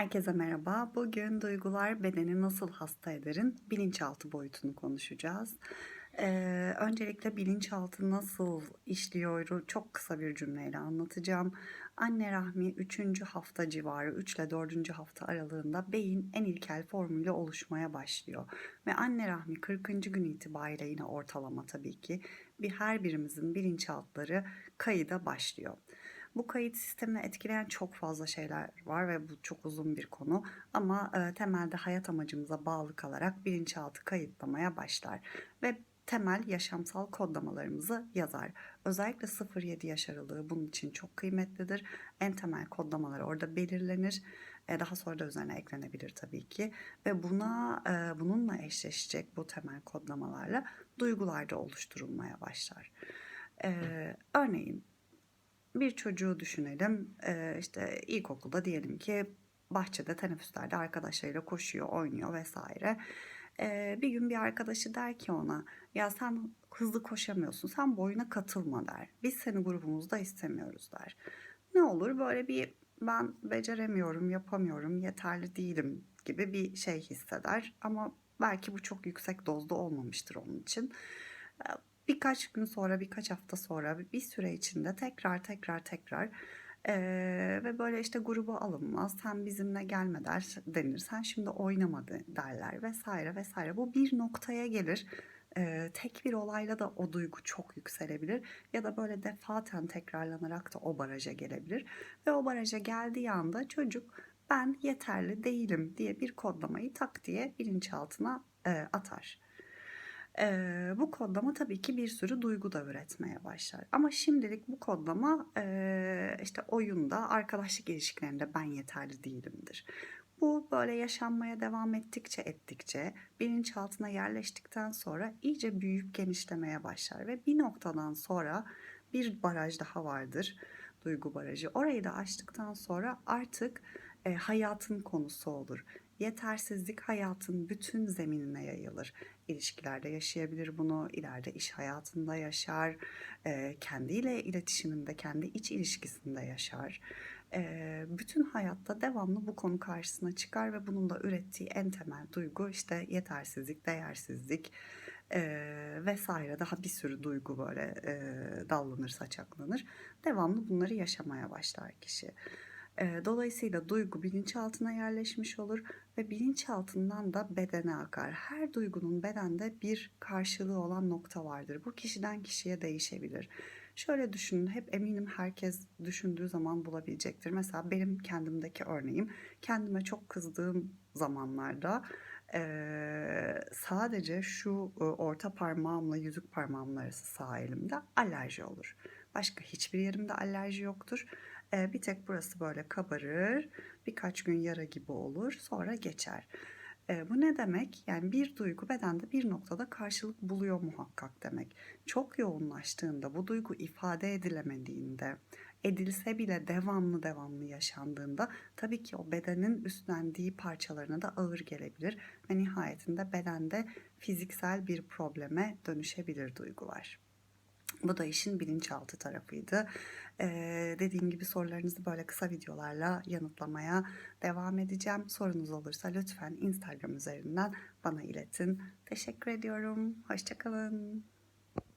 Herkese merhaba. Bugün duygular bedeni nasıl hasta ederin bilinçaltı boyutunu konuşacağız. Ee, öncelikle bilinçaltı nasıl işliyor çok kısa bir cümleyle anlatacağım. Anne rahmi 3. hafta civarı 3 ile 4. hafta aralığında beyin en ilkel formuyla oluşmaya başlıyor. Ve anne rahmi 40. gün itibariyle yine ortalama tabii ki bir her birimizin bilinçaltları kayıda başlıyor. Bu kayıt sistemini etkileyen çok fazla şeyler var ve bu çok uzun bir konu ama e, temelde hayat amacımıza bağlı kalarak bilinçaltı kayıtlamaya başlar ve temel yaşamsal kodlamalarımızı yazar. Özellikle 0-7 yaş aralığı bunun için çok kıymetlidir. En temel kodlamalar orada belirlenir. E, daha sonra da üzerine eklenebilir tabii ki ve buna e, bununla eşleşecek bu temel kodlamalarla duygular da oluşturulmaya başlar. E, örneğin bir çocuğu düşünelim. Ee, işte ilkokulda diyelim ki bahçede teneffüslerde arkadaşlarıyla koşuyor, oynuyor vesaire. Ee, bir gün bir arkadaşı der ki ona ya sen hızlı koşamıyorsun sen boyuna katılma der. Biz seni grubumuzda istemiyoruz der. Ne olur böyle bir ben beceremiyorum, yapamıyorum, yeterli değilim gibi bir şey hisseder. Ama belki bu çok yüksek dozda olmamıştır onun için birkaç gün sonra, birkaç hafta sonra bir süre içinde tekrar tekrar tekrar ee, ve böyle işte gruba alınmaz, sen bizimle gelme der, denir, sen şimdi oynamadı derler vesaire vesaire. Bu bir noktaya gelir. Ee, tek bir olayla da o duygu çok yükselebilir ya da böyle defaten tekrarlanarak da o baraja gelebilir ve o baraja geldiği anda çocuk ben yeterli değilim diye bir kodlamayı tak diye bilinçaltına e, atar. Ee, bu kodlama tabii ki bir sürü duygu da üretmeye başlar. Ama şimdilik bu kodlama e, işte oyunda, arkadaşlık ilişkilerinde ben yeterli değilimdir. Bu böyle yaşanmaya devam ettikçe ettikçe bilinçaltına yerleştikten sonra iyice büyüyüp genişlemeye başlar ve bir noktadan sonra bir baraj daha vardır. Duygu barajı. Orayı da açtıktan sonra artık e, hayatın konusu olur. Yetersizlik hayatın bütün zeminine yayılır. İlişkilerde yaşayabilir bunu, ileride iş hayatında yaşar, e, kendiyle iletişiminde, kendi iç ilişkisinde yaşar. E, bütün hayatta devamlı bu konu karşısına çıkar ve bunun da ürettiği en temel duygu işte yetersizlik, değersizlik e, vesaire daha bir sürü duygu böyle e, dallanır, saçaklanır. Devamlı bunları yaşamaya başlar kişi. Dolayısıyla duygu bilinçaltına yerleşmiş olur ve bilinçaltından da bedene akar. Her duygunun bedende bir karşılığı olan nokta vardır. Bu kişiden kişiye değişebilir. Şöyle düşünün, hep eminim herkes düşündüğü zaman bulabilecektir. Mesela benim kendimdeki örneğim, kendime çok kızdığım zamanlarda sadece şu orta parmağımla yüzük parmağımın arası sağ elimde alerji olur. Başka hiçbir yerimde alerji yoktur. E, bir tek burası böyle kabarır. Birkaç gün yara gibi olur. Sonra geçer. E, bu ne demek? Yani bir duygu bedende bir noktada karşılık buluyor muhakkak demek. Çok yoğunlaştığında, bu duygu ifade edilemediğinde, edilse bile devamlı devamlı yaşandığında tabii ki o bedenin üstlendiği parçalarına da ağır gelebilir ve nihayetinde bedende fiziksel bir probleme dönüşebilir duygular. Bu da işin bilinçaltı tarafıydı. Ee, dediğim gibi sorularınızı böyle kısa videolarla yanıtlamaya devam edeceğim. Sorunuz olursa lütfen Instagram üzerinden bana iletin. Teşekkür ediyorum. Hoşçakalın.